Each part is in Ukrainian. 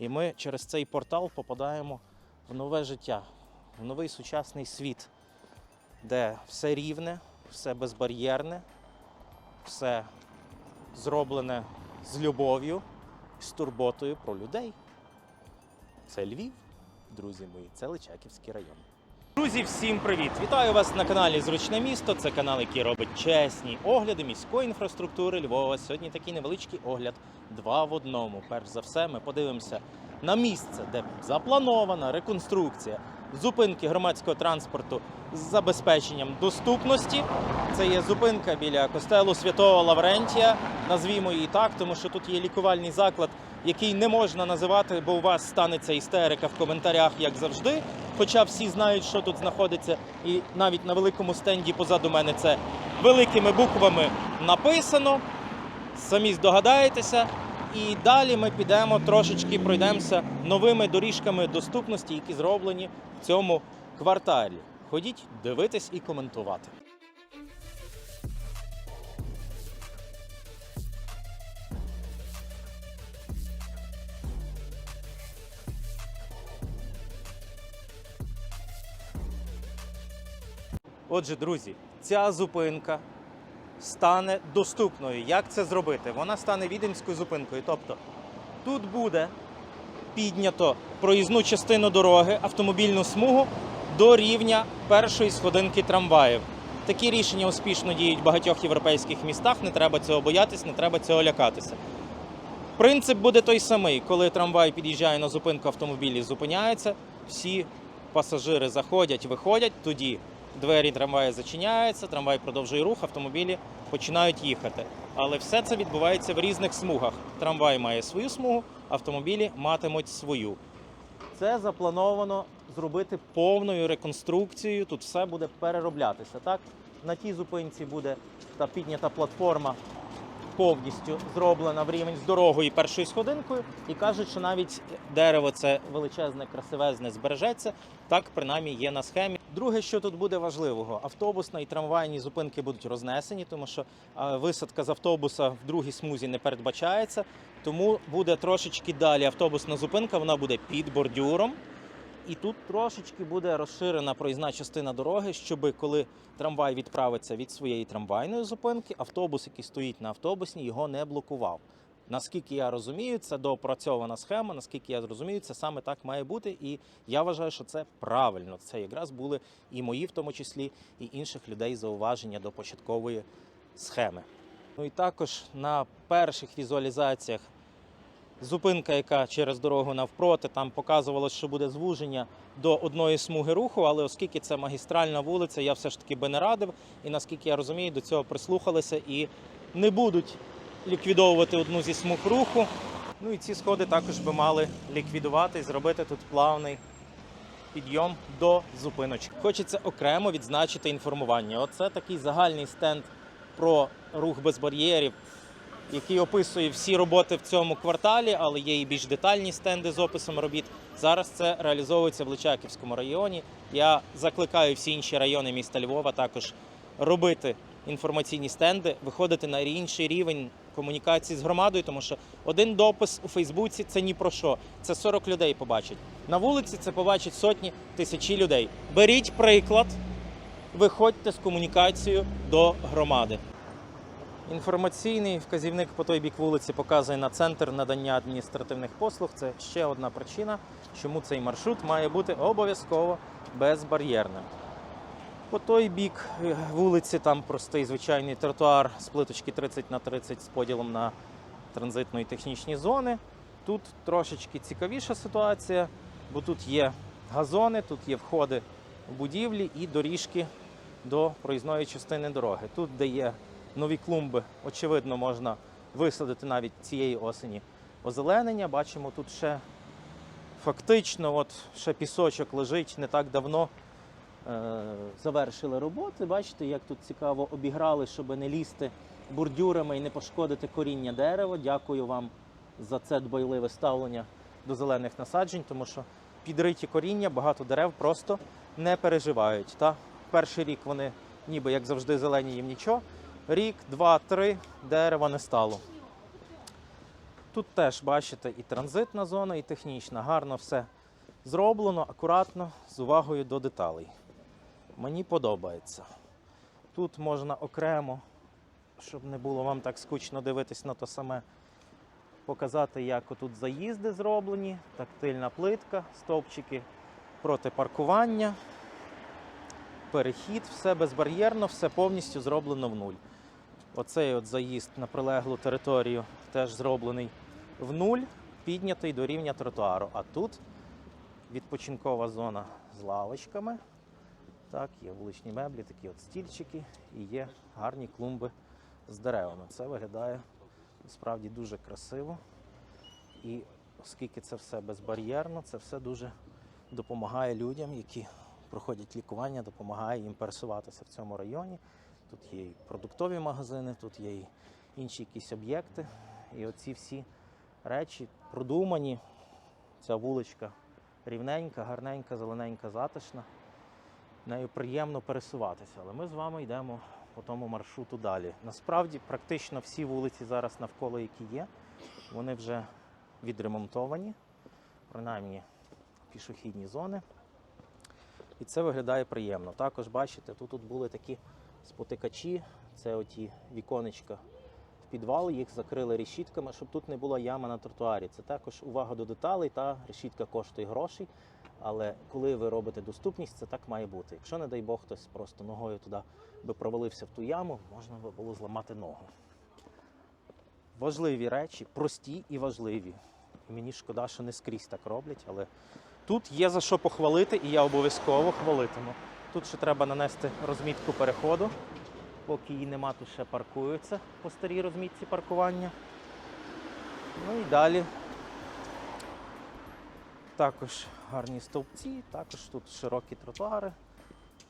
І ми через цей портал попадаємо в нове життя, в новий сучасний світ, де все рівне, все безбар'єрне, все зроблене з любов'ю і з турботою про людей. Це Львів, друзі мої, це Личаківський район. Друзі, всім привіт! Вітаю вас на каналі Зручне місто. Це канал, який робить чесні огляди міської інфраструктури Львова. Сьогодні такий невеличкий огляд два в одному. Перш за все, ми подивимося на місце, де запланована реконструкція зупинки громадського транспорту з забезпеченням доступності. Це є зупинка біля костелу Святого Лаврентія. Назвімо її так, тому що тут є лікувальний заклад, який не можна називати, бо у вас станеться істерика в коментарях, як завжди. Хоча всі знають, що тут знаходиться, і навіть на великому стенді позаду мене це великими буквами написано. Самі здогадаєтеся. І далі ми підемо трошечки пройдемося новими доріжками доступності, які зроблені в цьому кварталі. Ходіть дивитись і коментувати. Отже, друзі, ця зупинка стане доступною. Як це зробити? Вона стане віденською зупинкою. Тобто тут буде піднято проїзну частину дороги, автомобільну смугу до рівня першої сходинки трамваїв. Такі рішення успішно діють в багатьох європейських містах. Не треба цього боятись, не треба цього лякатися. Принцип буде той самий, коли трамвай під'їжджає на зупинку автомобілі, зупиняється, всі пасажири заходять, виходять, тоді двері трамваю зачиняються, трамвай продовжує рух, автомобілі починають їхати. Але все це відбувається в різних смугах. Трамвай має свою смугу, автомобілі матимуть свою. Це заплановано зробити повною реконструкцією. Тут все буде перероблятися. Так на тій зупинці буде та піднята платформа повністю зроблена в рівень з дорогою першою сходинкою, і кажуть, що навіть дерево це величезне, красивезне збережеться. Так принаймні є на схемі. Друге, що тут буде важливого, автобусна і трамвайні зупинки будуть рознесені, тому що висадка з автобуса в другій смузі не передбачається. Тому буде трошечки далі автобусна зупинка, вона буде під бордюром. І тут трошечки буде розширена проїзна частина дороги, щоб коли трамвай відправиться від своєї трамвайної зупинки, автобус, який стоїть на автобусній, його не блокував. Наскільки я розумію, це доопрацьована схема. Наскільки я зрозумію, це саме так має бути. І я вважаю, що це правильно. Це якраз були і мої, в тому числі, і інших людей зауваження до початкової схеми. Ну і також на перших візуалізаціях зупинка, яка через дорогу навпроти, там показувалось, що буде звуження до одної смуги руху, але оскільки це магістральна вулиця, я все ж таки би не радив. І наскільки я розумію, до цього прислухалися і не будуть ліквідовувати одну зі смуг руху. Ну і ці сходи також би мали ліквідувати і зробити тут плавний підйом до зупиночки. Хочеться окремо відзначити інформування. Оце такий загальний стенд про рух без бар'єрів, який описує всі роботи в цьому кварталі, але є і більш детальні стенди з описом робіт. Зараз це реалізовується в Личаківському районі. Я закликаю всі інші райони міста Львова також робити інформаційні стенди, виходити на інший рівень комунікації з громадою, тому що один допис у Фейсбуці це ні про що. Це 40 людей побачать. На вулиці це побачать сотні тисячі людей. Беріть приклад, виходьте з комунікацією до громади. Інформаційний вказівник по той бік вулиці показує на центр надання адміністративних послуг. Це ще одна причина, чому цей маршрут має бути обов'язково безбар'єрним. По той бік е, вулиці там простий звичайний тротуар з плиточки 30 на 30 з поділом на транзитну і технічні зони. Тут трошечки цікавіша ситуація, бо тут є газони, тут є входи в будівлі і доріжки до проїзної частини дороги. Тут, де є нові клумби, очевидно, можна висадити навіть цієї осені озеленення. Бачимо, тут ще фактично, от ще пісочок лежить не так давно. Е, Завершили роботи. Бачите, як тут цікаво обіграли, щоб не лізти бордюрами і не пошкодити коріння дерева. Дякую вам за це дбайливе ставлення до зелених насаджень, тому що підриті коріння, багато дерев просто не переживають. Та перший рік вони ніби як завжди зелені їм нічого. Рік, два, три дерева не стало. Тут теж бачите і транзитна зона, і технічна. Гарно все зроблено, акуратно, з увагою до деталей. Мені подобається. Тут можна окремо, щоб не було вам так скучно дивитись на то саме, показати, як отут заїзди зроблені, тактильна плитка, стовпчики проти паркування, перехід, все безбар'єрно, все повністю зроблено в нуль. Оцей от заїзд на прилеглу територію теж зроблений в нуль, піднятий до рівня тротуару. А тут відпочинкова зона з лавочками. Так, є вуличні меблі, такі от стільчики, і є гарні клумби з деревами. Це виглядає справді дуже красиво. І оскільки це все безбар'єрно, це все дуже допомагає людям, які проходять лікування, допомагає їм пересуватися в цьому районі. Тут є і продуктові магазини, тут є і інші якісь об'єкти. І оці всі речі продумані. Ця вуличка рівненька, гарненька, зелененька, затишна. Нею приємно пересуватися. Але ми з вами йдемо по тому маршруту далі. Насправді, практично всі вулиці зараз навколо, які є, вони вже відремонтовані, принаймні пішохідні зони. І це виглядає приємно. Також бачите, тут, тут були такі спотикачі, це оті віконечка в підвал, їх закрили решітками, щоб тут не була яма на тротуарі. Це також увага до деталей, та решітка коштує грошей. Але коли ви робите доступність, це так має бути. Якщо, не дай Бог, хтось просто ногою туди би провалився в ту яму, можна би було зламати ногу. Важливі речі, прості і важливі. І мені шкода, що не скрізь так роблять, але тут є за що похвалити, і я обов'язково хвалитиму. Тут ще треба нанести розмітку переходу. Поки її нема, тут ще паркуються по старій розмітці паркування. Ну і далі також гарні стовпці, також тут широкі тротуари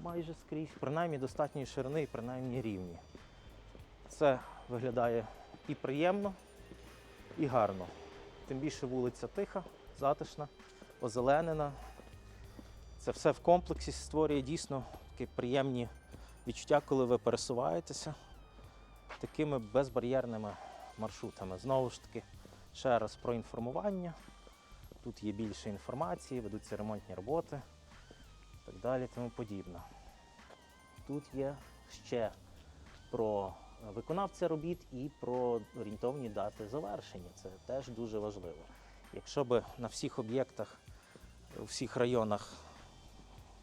майже скрізь, принаймні достатньої ширини і принаймні рівні. Це виглядає і приємно, і гарно. Тим більше вулиця тиха, затишна, озеленена. Це все в комплексі створює дійсно такі приємні відчуття, коли ви пересуваєтеся такими безбар'єрними маршрутами. Знову ж таки, ще раз про інформування. Тут є більше інформації, ведуться ремонтні роботи і так далі, тому подібне. Тут є ще про виконавця робіт і про орієнтовні дати завершення. Це теж дуже важливо. Якщо би на всіх об'єктах у всіх районах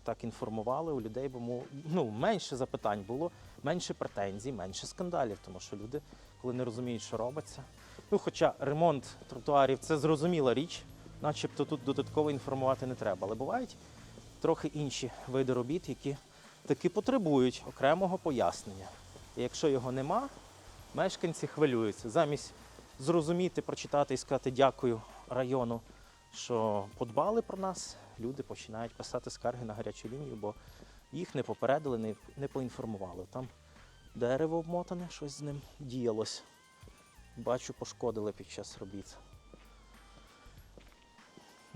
так інформували, у людей би ну, менше запитань було, менше претензій, менше скандалів, тому що люди, коли не розуміють, що робиться. Ну, хоча ремонт тротуарів це зрозуміла річ, начебто тут додатково інформувати не треба. Але бувають трохи інші види робіт, які таки потребують окремого пояснення. І якщо його нема, мешканці хвилюються. Замість зрозуміти, прочитати і сказати дякую району, що подбали про нас, люди починають писати скарги на гарячу лінію, бо їх не попередили, не, не поінформували. Там дерево обмотане, щось з ним діялось. Бачу, пошкодили під час робіт.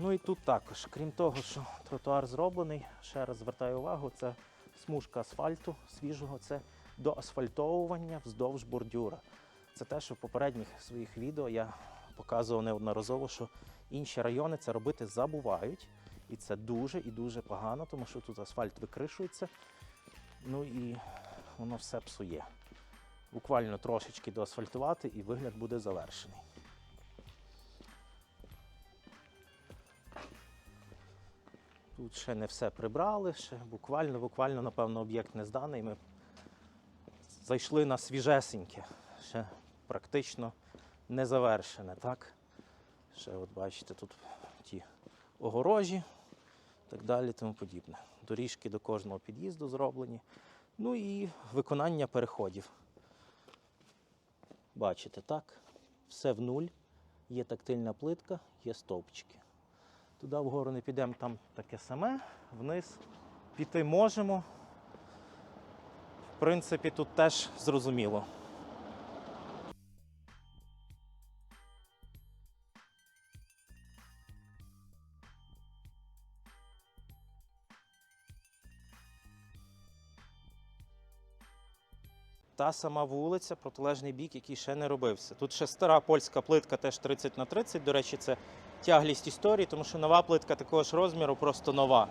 Ну і тут також, крім того, що тротуар зроблений, ще раз звертаю увагу, це смужка асфальту свіжого, це доасфальтовування вздовж бордюра. Це те, що в попередніх своїх відео я показував неодноразово, що інші райони це робити забувають. І це дуже і дуже погано, тому що тут асфальт викришується, ну і воно все псує. Буквально трошечки доасфальтувати і вигляд буде завершений. Тут ще не все прибрали, ще буквально, буквально, напевно, об'єкт не зданий. Ми зайшли на свіжесеньке, ще практично не завершене, так? Ще от бачите, тут ті огорожі, так далі, тому подібне. Доріжки до кожного під'їзду зроблені. Ну і виконання переходів. Бачите, так? Все в нуль. Є тактильна плитка, є стовпчики. Туди вгору не підемо, там таке саме. Вниз піти можемо. В принципі, тут теж зрозуміло. та сама вулиця, протилежний бік, який ще не робився. Тут ще стара польська плитка, теж 30 на 30. До речі, це тяглість історії, тому що нова плитка такого ж розміру, просто нова.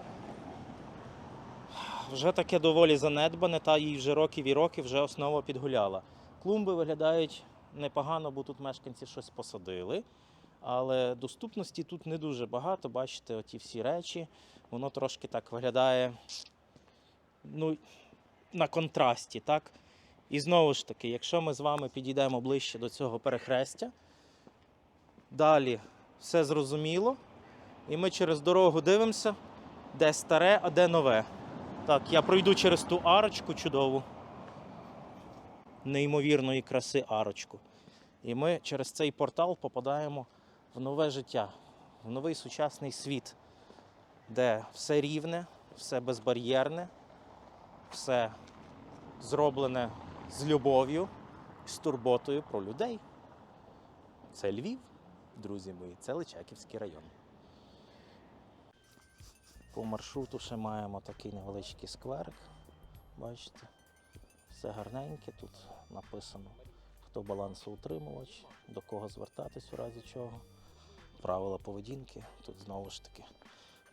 Вже таке доволі занедбане, та їй вже років і років вже основа підгуляла. Клумби виглядають непогано, бо тут мешканці щось посадили. Але доступності тут не дуже багато. Бачите, оті всі речі. Воно трошки так виглядає ну, на контрасті, так? І знову ж таки, якщо ми з вами підійдемо ближче до цього перехрестя, далі все зрозуміло, і ми через дорогу дивимося, де старе, а де нове. Так, я пройду через ту арочку чудову, неймовірної краси арочку. І ми через цей портал попадаємо в нове життя, в новий сучасний світ, де все рівне, все безбар'єрне, все зроблене з любов'ю, з турботою про людей. Це Львів, друзі мої, це Личаківський район. По маршруту ще маємо такий невеличкий скверик. Бачите, все гарненьке. Тут написано, хто балансоутримувач, до кого звертатись у разі чого. Правила поведінки. Тут знову ж таки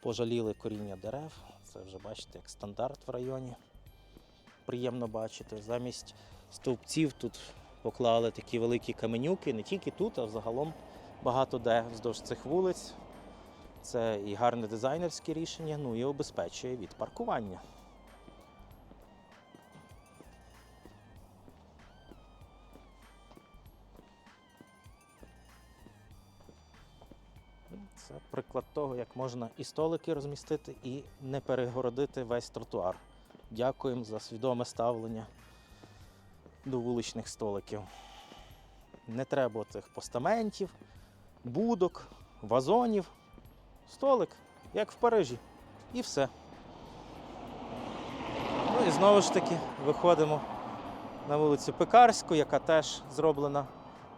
пожаліли коріння дерев. Це вже бачите, як стандарт в районі. Приємно бачити. Замість стовпців тут поклали такі великі каменюки, не тільки тут, а взагалом багато де вздовж цих вулиць. Це і гарне дизайнерське рішення, ну і обезпечує від паркування. Це приклад того, як можна і столики розмістити, і не перегородити весь тротуар. Дякуємо за свідоме ставлення до вуличних столиків. Не треба цих постаментів, будок, вазонів. Столик, як в Парижі. І все. Ну і знову ж таки виходимо на вулицю Пекарську, яка теж зроблена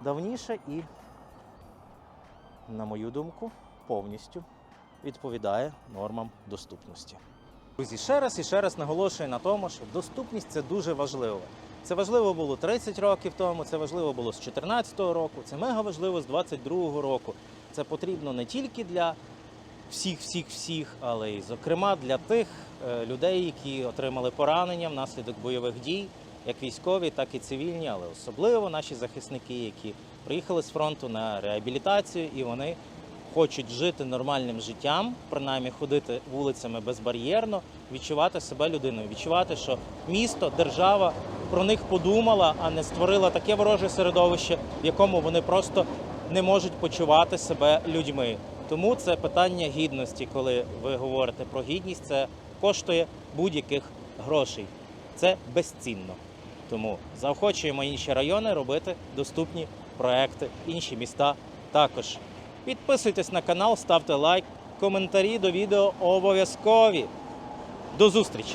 давніше і, на мою думку, повністю відповідає нормам доступності. Друзі, ще раз і ще раз наголошую на тому, що доступність це дуже важливо. Це важливо було 30 років тому, це важливо було з 2014 року, це мега важливо з 2022 року. Це потрібно не тільки для всіх, всіх, всіх, але й зокрема для тих е, людей, які отримали поранення внаслідок бойових дій, як військові, так і цивільні, але особливо наші захисники, які приїхали з фронту на реабілітацію, і вони хочуть жити нормальним життям, принаймні ходити вулицями безбар'єрно, відчувати себе людиною, відчувати, що місто, держава про них подумала, а не створила таке вороже середовище, в якому вони просто не можуть почувати себе людьми. Тому це питання гідності, коли ви говорите про гідність, це коштує будь-яких грошей. Це безцінно. Тому заохочуємо інші райони робити доступні проекти, інші міста також. Підписуйтесь на канал, ставте лайк, коментарі до відео обов'язкові. До зустрічі!